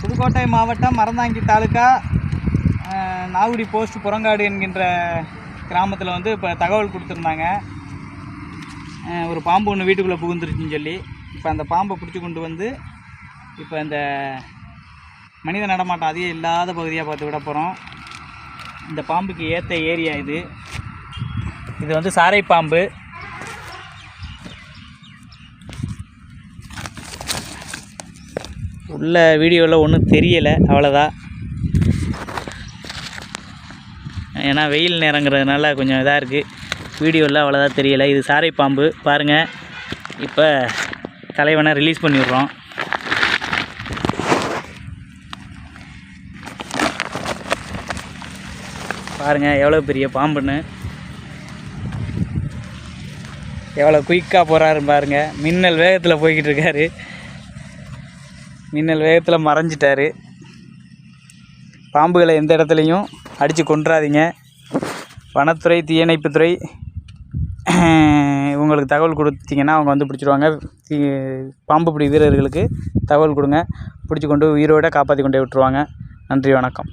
புதுக்கோட்டை மாவட்டம் மரந்தாங்கி தாலுக்கா நாகுடி போஸ்ட் புறங்காடு என்கின்ற கிராமத்தில் வந்து இப்போ தகவல் கொடுத்துருந்தாங்க. ஒரு பாம்பு ஒன்று வீட்டுக்குள்ளே புகுந்துருச்சுன்னு சொல்லி. இப்போ அந்த பாம்பை பிடிச்சி கொண்டு வந்து இப்போ இந்த மனித நடமாட்டம் அதிகம் இல்லாத பகுதியாக பார்த்து விட போகிறோம் இந்த பாம்புக்கு ஏற்ற ஏரியா இது. இது வந்து சாரை பாம்பு உள்ள வீடியோவில் ஒன்றும் தெரியலை அவ்வளோதான் ஏன்னா வெயில் நேரங்கிறதுனால கொஞ்சம் இதாக இருக்குது வீடியோவில் அவ்வளோதான் தெரியலை. இது சாரை பாம்பு. பாருங்கள் இப்போ தலைவனை ரிலீஸ் பண்ணிடுறோம். பாருங்கள் எவ்வளோ பெரிய பாம்புன்னு. எவ்வளோ குயிக்காக போகிறாரு பாருங்கள் மின்னல் வேகத்தில் போய்கிட்டு இருக்காரு. மின்னல் வேகத்தில் மறைஞ்சிட்டாரு. பாம்புகளை எந்த இடத்துலையும் அடித்து கொன்றாதீங்க. வனத்துறை தீயணைப்புத்துறை இவங்களுக்கு தகவல் கொடுத்தீங்கன்னா அவங்க வந்து பிடிச்சிருவாங்க. தீ பாம்பு பிடி வீரர்களுக்கு தகவல் கொடுங்க. பிடிச்சி கொண்டு உயிரோட காப்பாற்றி கொண்டு விட்டுருவாங்க. நன்றி வணக்கம்.